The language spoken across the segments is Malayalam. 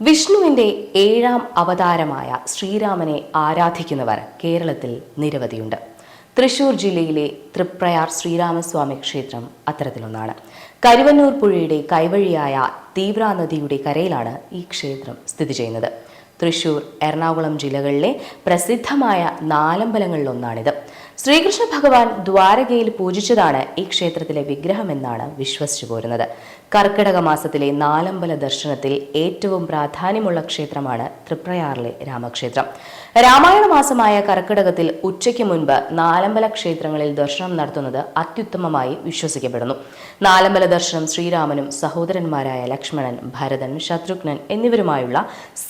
വിഷ്ണുവിന്റെ ഏഴാം അവതാരമായ ശ്രീരാമനെ ആരാധിക്കുന്നവർ കേരളത്തിൽ നിരവധിയുണ്ട്. തൃശൂർ ജില്ലയിലെ തൃപ്രയാർ ശ്രീരാമസ്വാമി ക്ഷേത്രം അത്തരത്തിലൊന്നാണ്. കരുവന്നൂർ പുഴയുടെ കൈവഴിയായ തീവ്ര നദിയുടെ കരയിലാണ് ഈ ക്ഷേത്രം സ്ഥിതി ചെയ്യുന്നത്. തൃശൂർ എറണാകുളം ജില്ലകളിലെ പ്രസിദ്ധമായ നാലമ്പലങ്ങളിലൊന്നാണിത്. ശ്രീകൃഷ്ണ ഭഗവാൻ ദ്വാരകയിൽ പൂജിച്ചതാണ് ഈ ക്ഷേത്രത്തിലെ വിഗ്രഹമെന്നാണ് വിശ്വസിച്ചു പോരുന്നത്. കർക്കിടക മാസത്തിലെ നാലമ്പല ദർശനത്തിൽ ഏറ്റവും പ്രാധാന്യമുള്ള ക്ഷേത്രമാണ് തൃപ്രയാറിലെ രാമക്ഷേത്രം. രാമായണ മാസമായ കർക്കിടകത്തിൽ ഉച്ചയ്ക്ക് മുൻപ് നാലമ്പല ക്ഷേത്രങ്ങളിൽ ദർശനം നടത്തുന്നത് അത്യുത്തമമായി വിശ്വസിക്കപ്പെടുന്നു. നാലമ്പല ദർശനം ശ്രീരാമനും സഹോദരന്മാരായ ലക്ഷ്മണൻ ഭരതൻ ശത്രുഘ്നൻ എന്നിവരുമായുള്ള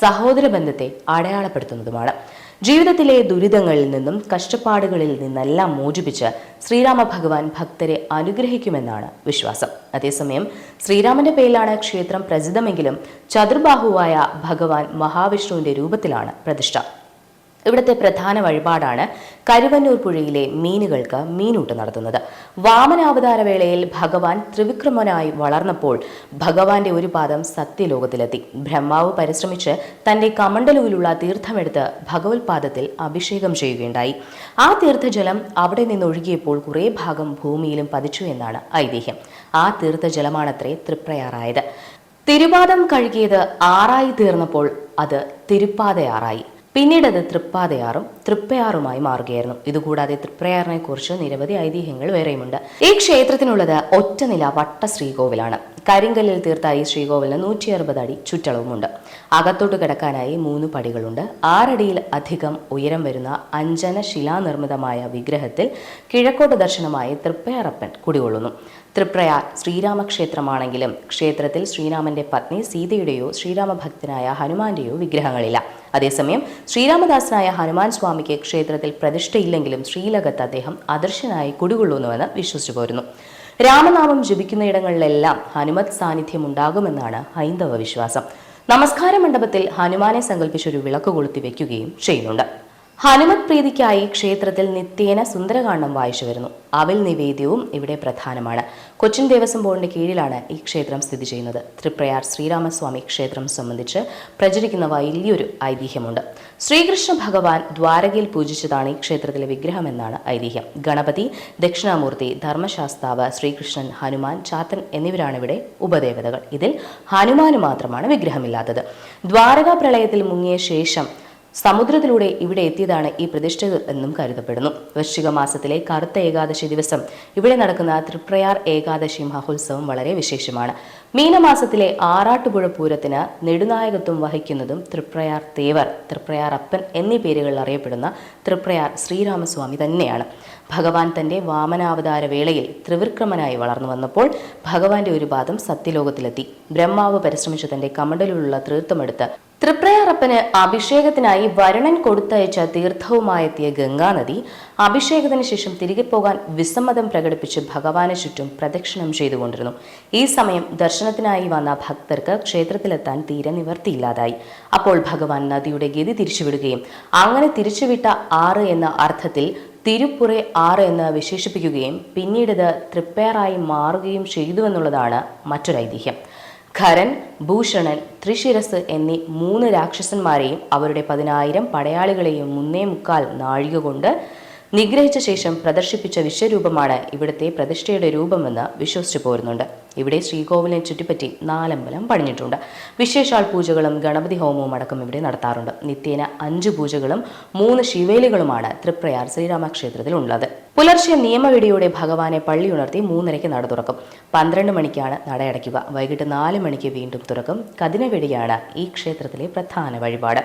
സഹോദര ബന്ധത്തെ അടയാളപ്പെടുത്തുന്നതുമാണ്. ജീവിതത്തിലെ ദുരിതങ്ങളിൽ നിന്നും കഷ്ടപ്പാടുകളിൽ നിന്നെല്ലാം മോചിപ്പിച്ച് ശ്രീരാമ ഭഗവാൻ ഭക്തരെ അനുഗ്രഹിക്കുമെന്നാണ് വിശ്വാസം. അതേസമയം ശ്രീരാമന്റെ പേരിലാണ് ക്ഷേത്രം പ്രസിദ്ധമെങ്കിലും ചതുർബാഹുവായ ഭഗവാൻ മഹാവിഷ്ണുവിന്റെ രൂപത്തിലാണ് പ്രതിഷ്ഠ. ഇവിടുത്തെ പ്രധാന വഴിപാടാണ് കരുവന്നൂർ പുഴയിലെ മീനുകൾക്ക് മീനൂട്ട് നടത്തുന്നത്. വാമനാവതാര വേളയിൽ ഭഗവാൻ ത്രിവിക്രമനായി വളർന്നപ്പോൾ ഭഗവാന്റെ ഒരു പാദം സത്യലോകത്തിലെത്തി. ബ്രഹ്മാവ് പരിശ്രമിച്ച് തന്റെ കമണ്ഡലുവിലുള്ള തീർത്ഥമെടുത്ത് ഭഗവത് പാദത്തിൽ അഭിഷേകം ചെയ്യുകയുണ്ടായി. ആ തീർത്ഥജലം അവിടെ നിന്നൊഴുകിയപ്പോൾ കുറേ ഭാഗം ഭൂമിയിലും പതിച്ചു എന്നാണ് ഐതിഹ്യം. ആ തീർത്ഥജലമാണത്രേ തൃപ്രയാറായത്. തിരുപാദം കഴുകിയത് ആറായി തീർന്നപ്പോൾ അത് തിരുപ്പാതയാറായി. പിന്നീട് അത് തൃപ്പാതയാറും തൃപ്പയാറുമായി മാറുകയായിരുന്നു. ഇതുകൂടാതെ തൃപ്പയാറിനെ കുറിച്ച് നിരവധി ഐതിഹ്യങ്ങൾ വേറെയുമുണ്ട്. ഈ ക്ഷേത്രത്തിനുള്ളത് ഒറ്റനില വട്ട ശ്രീകോവിലാണ് കരിങ്കല്ലിൽ തീർത്ത ഈ ശ്രീകോവിലിന് നൂറ്റി അറുപത് അടി ചുറ്റളവുമുണ്ട്. അകത്തോട്ട് കിടക്കാനായി മൂന്ന് പടികളുണ്ട്. ആറടിയിൽ അധികം ഉയരം വരുന്ന അഞ്ജന ശിലാനിർമ്മിതമായ വിഗ്രഹത്തിൽ കിഴക്കോട്ട് ദർശനമായി തൃപ്പയാറപ്പൻ കുടികൊള്ളുന്നു. തൃപ്രയാർ ശ്രീരാമക്ഷേത്രമാണെങ്കിലും ക്ഷേത്രത്തിൽ ശ്രീരാമന്റെ പത്നി സീതയുടെയോ ശ്രീരാമഭക്തനായ ഹനുമാന്റെയോ വിഗ്രഹങ്ങളില്ല. അതേസമയം ശ്രീരാമദാസനായ ഹനുമാൻ സ്വാമിക്ക് ക്ഷേത്രത്തിൽ പ്രതിഷ്ഠയില്ലെങ്കിലും ശ്രീലകത്ത് അദ്ദേഹം അദർശനായി കുടികൊള്ളുന്നുവെന്ന് വിശ്വസിച്ചു പോരുന്നു. രാമനാമം ജപിക്കുന്നയിടങ്ങളിലെല്ലാം ഹനുമത് സാന്നിധ്യം ഉണ്ടാകുമെന്നാണ് ഹൈന്ദവ വിശ്വാസം നമസ്കാര മണ്ഡപത്തിൽ ഹനുമാനെ സങ്കല്പിച്ചൊരു വിളക്ക് കൊളുത്തി വയ്ക്കുകയും ചെയ്യുന്നുണ്ട്. ഹനുമത് പ്രീതിക്കായി ക്ഷേത്രത്തിൽ നിത്യേന സുന്ദരകാന്ഡം വായിച്ചു വരുന്നു. അവിൽ നിവേദ്യവും ഇവിടെ പ്രധാനമാണ്. കൊച്ചിൻ ദേവസ്വം ബോർഡിന്റെ കീഴിലാണ് ഈ ക്ഷേത്രം സ്ഥിതി ചെയ്യുന്നത്. ത്രിപ്രയാർ ശ്രീരാമസ്വാമി ക്ഷേത്രം സംബന്ധിച്ച് പ്രചരിക്കുന്ന വലിയൊരു ഐതിഹ്യമുണ്ട്. ശ്രീകൃഷ്ണ ഭഗവാൻ ദ്വാരകയിൽ പൂജിച്ചതാണ് ഈ ക്ഷേത്രത്തിലെ വിഗ്രഹമെന്നാണ് ഐതിഹ്യം. ഗണപതി ദക്ഷിണാമൂർത്തി ധർമ്മശാസ്താവ് ശ്രീകൃഷ്ണൻ ഹനുമാൻ ചാത്തൻ എന്നിവരാണ് ഇവിടെ ഉപദേവതകൾ. ഇതിൽ ഹനുമാന് മാത്രമാണ് വിഗ്രഹമില്ലാത്തത്. ദ്വാരക പ്രളയത്തിൽ മുങ്ങിയ ശേഷം സമുദ്രത്തിലൂടെ ഇവിടെ എത്തിയതാണ് ഈ പ്രതിഷ്ഠ എന്നും കരുതപ്പെടുന്നു. വൃശ്ചിക മാസത്തിലെ കറുത്ത ഏകാദശി ദിവസം. ഇവിടെ നടക്കുന്ന തൃപ്രയാർ ഏകാദശി മഹോത്സവം വളരെ വിശേഷമാണ്. മീനമാസത്തിലെ ആറാട്ടുപുഴ പൂരത്തിന് നെടുനായകത്വം വഹിക്കുന്നതും തൃപ്രയാർ തേവർ തൃപ്രയാർ അപ്പൻ എന്നീ പേരുകളിൽ അറിയപ്പെടുന്ന തൃപ്രയാർ ശ്രീരാമസ്വാമി തന്നെയാണ്. ഭഗവാൻ തന്റെ വാമനാവതാര വേളയിൽ ത്രിവിക്രമനായി വളർന്നു വന്നപ്പോൾ ഭഗവാന്റെ ഒരു പാദം സത്യലോകത്തിലെത്തി. ബ്രഹ്മാവ് പരിശ്രമിച്ച തന്റെ കമണ്ടലിലുള്ള തീർത്ഥമെടുത്ത് തൃപ്രയാറപ്പന് അഭിഷേകത്തിനായി വരുണൻ കൊടുത്തയച്ച തീർത്ഥവുമായെത്തിയ ഗംഗാനദി അഭിഷേകത്തിന് ശേഷം തിരികെ പോകാൻ വിസമ്മതം പ്രകടിപ്പിച്ച് ഭഗവാന് ചുറ്റും പ്രദക്ഷിണം ചെയ്തുകൊണ്ടിരുന്നു. ഈ സമയം ദർശനത്തിനായി വന്ന ഭക്തർക്ക് ക്ഷേത്രത്തിലെത്താൻ തീരെ നിവർത്തിയില്ലാതായി അപ്പോൾ ഭഗവാൻ നദിയുടെ ഗതി തിരിച്ചുവിടുകയും അങ്ങനെ തിരിച്ചുവിട്ട ആറ് എന്ന അർത്ഥത്തിൽ തിരുപ്പുറേ ആറ് എന്ന് വിശേഷിപ്പിക്കുകയും പിന്നീട് ഇത് തൃപ്പേറായി മാറുകയും ചെയ്തുവെന്നുള്ളതാണ് മറ്റൊരു ഐതിഹ്യം ഖരൻ ഭൂഷണൻ ത്രിശിരസ് എന്നീ മൂന്ന് രാക്ഷസന്മാരെയും അവരുടെ പതിനായിരം പടയാളികളെയും മുന്നേ മുക്കാൽ നാഴിക കൊണ്ട് നിഗ്രഹിച്ച ശേഷം പ്രദർശിപ്പിച്ച വിശ്വരൂപമാണ് ഇവിടുത്തെ പ്രതിഷ്ഠയുടെ രൂപമെന്ന് വിശ്വസിച്ചു പോരുന്നുണ്ട്. ഇവിടെ ശ്രീകോവിലിനെ ചുറ്റിപ്പറ്റി നാലമ്പലം പണിഞ്ഞിട്ടുണ്ട്. വിശേഷാൽ പൂജകളും ഗണപതി ഹോമവും അടക്കം ഇവിടെ നടത്താറുണ്ട്. നിത്യേന അഞ്ച് പൂജകളും മൂന്ന് ശിവേലികളുമാണ് തൃപ്രയാർ ശ്രീരാമക്ഷേത്രത്തിൽ ഉള്ളത് പുലർച്ചെ നിയമവിടിയോടെ ഭഗവാനെ പള്ളി ഉണർത്തി മൂന്നരയ്ക്ക് നട തുറക്കും. പന്ത്രണ്ട് മണിക്കാണ് നട അടയ്ക്കുക. വൈകിട്ട് നാല് മണിക്ക് വീണ്ടും തുറക്കും. കതിനവെടിയാണ് ഈ ക്ഷേത്രത്തിലെ പ്രധാന വഴിപാട്.